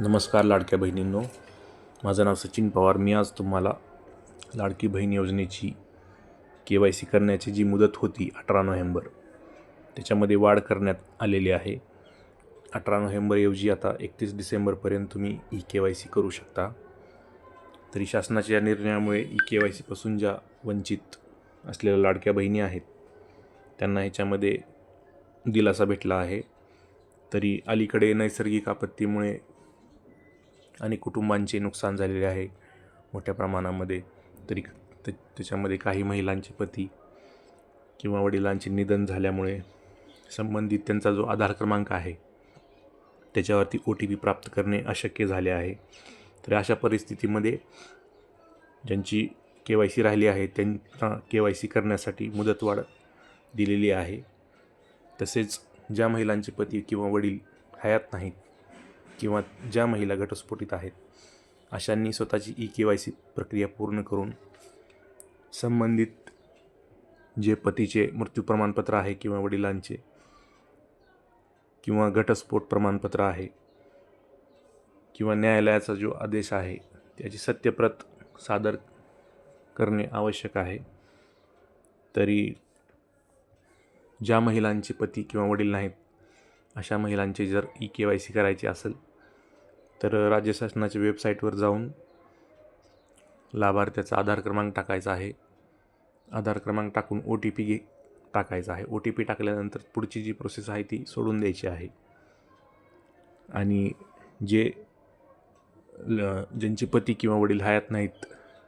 नमस्कार लाडक्या बहिणींनो. माझं नाव सचिन पवार. मी आज तुम्हाला लाडकी बहीण योजनेची के वाय सी करण्याची जी मुदत होती अठरा नोव्हेंबर त्याच्यामध्ये वाढ करण्यात आलेली आहे. अठरा नोव्हेंबरऐवजी आता एकतीस डिसेंबरपर्यंत तुम्ही ई के वाय सी करू शकता. तरी शासनाच्या या निर्णयामुळे ई के वाय सीपासून ज्या वंचित असलेल्या लाडक्या बहिणी आहेत त्यांना ह्याच्यामध्ये दिलासा भेटला आहे. तरी अलीकडे नैसर्गिक आपत्तीमुळे आणि कुटुंबांचे नुकसान झालेले आहे मोठ्या प्रमाणामध्ये. तरी ते त्याच्यामध्ये काही महिलांचे पती किंवा वडिलांचे निधन झाल्यामुळे संबंधित त्यांचा जो आधार क्रमांक आहे त्याच्यावरती ओ टी पी प्राप्त करणे अशक्य झाले आहे. तर अशा परिस्थितीमध्ये ज्यांची के वाय सी राहिली आहे त्यांना के वाय सी करण्यासाठी मुदतवाढ दिलेली आहे. तसेच ज्या महिलांचे पती किंवा वडील हयात नाहीत किंवा ज्या महिला घटस्फोटित आहेत अशांनी स्वतःची ई के वाय सी प्रक्रिया पूर्ण करून संबंधित जे पतीचे मृत्यू प्रमाणपत्र आहे किंवा वडिलांचे किंवा घटस्फोट प्रमाणपत्र आहे किंवा न्यायालयाचा जो आदेश आहे त्याची सत्यप्रत सादर करणे आवश्यक आहे तरी ज्या महिलांचे पती किंवा वडील नाहीत अशा महिलांचे जर ई के वाय सी करायची असेल तर राज्य शासनाच्या वेबसाईटवर जाऊन लाभार्थ्याचा आधार क्रमांक टाकायचा आहे. आधार क्रमांक टाकून ओ टी पी घे टाकायचा आहे. ओ टी पी टाकल्यानंतर पुढची जी प्रोसेस आहे ती सोडून द्यायची आहे. आणि जे ल ज्यांचे पती किंवा वडील हयात नाहीत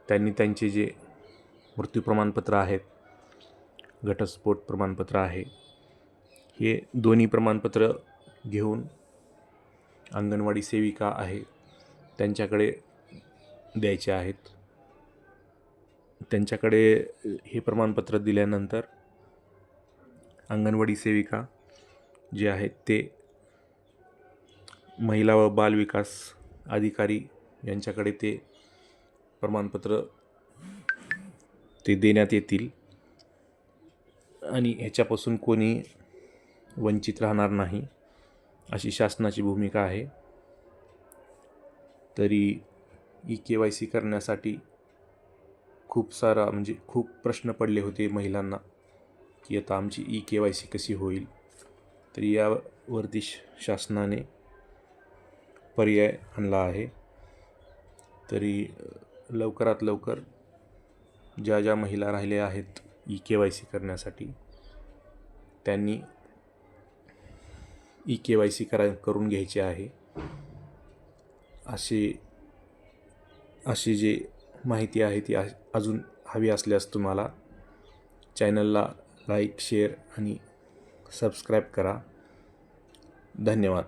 त्यांनी त्यांचे जे मृत्यू प्रमाणपत्र आहेत घटस्फोट प्रमाणपत्र आहे हे दोन्ही प्रमाणपत्र घेऊन अंगणवाडी सेविका आहे त्यांच्याकडे द्यायचे आहेत. त्यांच्याकडे हे प्रमाणपत्र दिल्यानंतर अंगणवाडी सेविका जे आहेत ते महिला व बालविकास अधिकारी यांच्याकडे ते प्रमाणपत्र ते देण्यात येतील. आणि ह्याच्यापासून कोणी वंचित राहणार नाही. अशी शासनाची भूमिका आहे. तरी ई के वाय सी करण्यासाठी खूप सारा म्हणजे खूप प्रश्न पडले होते महिलांना की आता आमची ई के वाय सी कशी होईल? तरी यावरती श शासनाने पर्याय आणला आहे. तरी लवकरात लवकर ज्या ज्या महिला राहिल्या आहेत ई के वाय सी करण्यासाठी त्यांनी ई के वाय सी करा करून घ्यायचे आहे. अशी अशी जी माहिती आहे ती अजून हवी असल्यास तुम्हाला चॅनलला लाईक शेअर आणि सबस्क्राईब करा. धन्यवाद.